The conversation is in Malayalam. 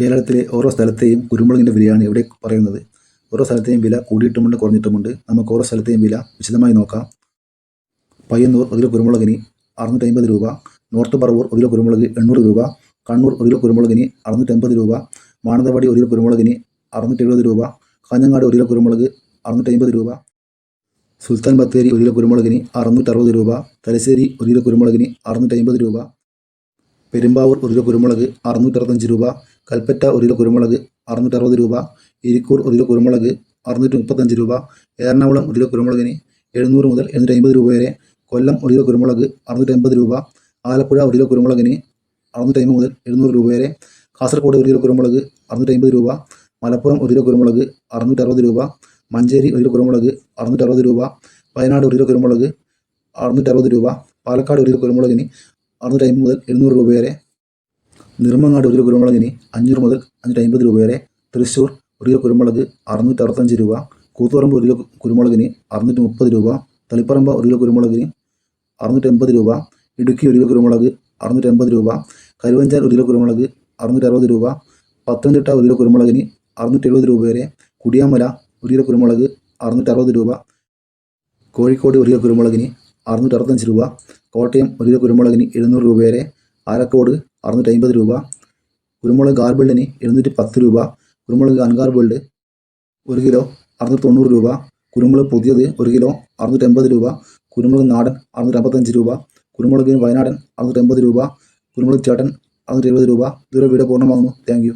കേരളത്തിലെ ഓരോ സ്ഥലത്തെയും കുരുമുളകിന്റെ വിലയാണ് ഇവിടെ പറയുന്നത്. ഓരോ സ്ഥലത്തെയും വില കൂടിയിട്ടുമുണ്ട് കുറഞ്ഞിട്ടുമുണ്ട്. നമുക്ക് ഓരോ സ്ഥലത്തെയും വില വിശദമായി നോക്കാം. പയ്യന്നൂർ ഒരു കിലോ കുരുമുളകിന് അറുന്നൂറ്റമ്പത് രൂപ. നോർത്ത് പറവൂർ ഒരു കിലോ കുരുമുളക് എണ്ണൂറ് രൂപ. കണ്ണൂർ ഒരു കിലോ കുരുമുളകിന് അറുന്നൂറ്റമ്പത് രൂപ. മാനന്തവാടി ഒരു കിലോ കുരുമുളകിന് അറുന്നൂറ്റി എഴുപത് രൂപ. കാഞ്ഞങ്ങാട് ഒരു കിലോ കുരുമുളക് അറുന്നൂറ്റമ്പത് രൂപ. സുൽത്താൻ ബത്തേരി ഒരു കിലോ കുരുമുളകിന് അറുന്നൂറ്ററുപത് രൂപ. തലശ്ശേരി ഒരു കിലോ കുരുമുളകിന് അറുന്നൂറ്റമ്പത് രൂപ. പെരുമ്പാവൂർ ഒരു കിലോ കുരുമുളക് അറുന്നൂറ്ററുപത്തഞ്ച് രൂപ കൽപ്പറ്റ ഒരു കിലോ കുരുമുളക് അറുന്നൂറ്ററുപത് രൂപ ഇരിക്കൂർ ഒരു കിലോ കുരുമുളക് അറുന്നൂറ്റി മുപ്പത്തഞ്ച് രൂപ എറണാകുളം ഒരു കിലോ കുരുമുളകിന് എഴുന്നൂറ് മുതൽ എഴുന്നൂറ്റി രൂപ വരെ കൊല്ലം ഒരു കിലോ കുരുമുളക് അറുന്നൂറ്റി രൂപ ആലപ്പുഴ ഒരു കിലോ കുരുമുളകിന് അറുന്നൂറ്റി മുതൽ എഴുന്നൂറ് രൂപ വരെ കാസർഗോഡ് ഒരു കിലോ കുരുമുളക് അറുന്നൂറ്റി രൂപ മലപ്പുറം ഒരു കിലോ കുരുമുളക് അറുന്നൂറ്റി രൂപ മഞ്ചേരി ഒരു കിലോ കുരുമുളക് അറുന്നൂറ്റി രൂപ വയനാട് ഒരു കിലോ കുരുമുളക് അറുന്നൂറ്റി രൂപ പാലക്കാട് ഒരു കിലോ കുരുമുളകിന് അറുന്നൂറ്റി അമ്പത് മുതൽ എഴുന്നൂറ് രൂപ വരെ. നിർമ്മങ്ങാട് ഒരു കിലോ കുരുമുളകിന് അഞ്ഞൂറ് മുതൽ അഞ്ഞൂറ്റി അമ്പത് രൂപ വരെ. തൃശ്ശൂർ ഒരു കുരുമുളക് അറുന്നൂറ്റി അറുപത്തഞ്ച് രൂപ. കൂത്തുപറമ്പ് ഒരു കുരുമുളകിന് അറുന്നൂറ്റി മുപ്പത് രൂപ. തളിപ്പറമ്പ് ഒരു കിലോ കുരുമുളകിന് അറുന്നൂറ്റി എൺപത് രൂപ. ഇടുക്കി ഒരു കിലോ കുരുമുളക് അറുന്നൂറ്റി എൺപത് രൂപ. കരുവഞ്ചാൽ ഒരു കിലോ കുരുമുളക് അറുന്നൂറ്റി അറുപത് രൂപ. പത്തനംതിട്ട ഒരു കിലോ കുരുമുളകിന് അറുന്നൂറ്റി എഴുപത് രൂപ വരെ. കുടിയാമല ഒരു കിലോ കുരുമുളക് അറുന്നൂറ്റി അറുപത് രൂപ. കോഴിക്കോട് ഒരു കിലോ കുരുമുളകിന് അറുന്നൂറ്റി അറുപത്തഞ്ച് രൂപ. കോട്ടയം ഒരു കിലോ കുരുമുളകിന് എഴുന്നൂറ് രൂപ വരെ ആലക്കോട് അറുന്നൂറ്റി അമ്പത് രൂപ കുരുമുളക് ഗാർബിൾഡിന് എഴുന്നൂറ്റി പത്ത് രൂപ കുരുമുളക് അൺഗാർബിൾഡ് ഒരു കിലോ അറുന്നൂറ്റി തൊണ്ണൂറ് രൂപ കുരുമുളക് പുതിയത് ഒരു കിലോ അറുന്നൂറ്റി അമ്പത് രൂപ കുരുമുളക് നാടൻ അറുന്നൂറ്റി അമ്പത്തഞ്ച് രൂപ കുരുമുളക് വയനാടൻ അറുന്നൂറ്റി അമ്പത് രൂപ കുരുമുളക് ചേട്ടൻ അറുന്നൂറ്റി എഴുപത് രൂപ. ഇതുവരെ വീഡിയോ പൂർണമാകുന്നു. താങ്ക്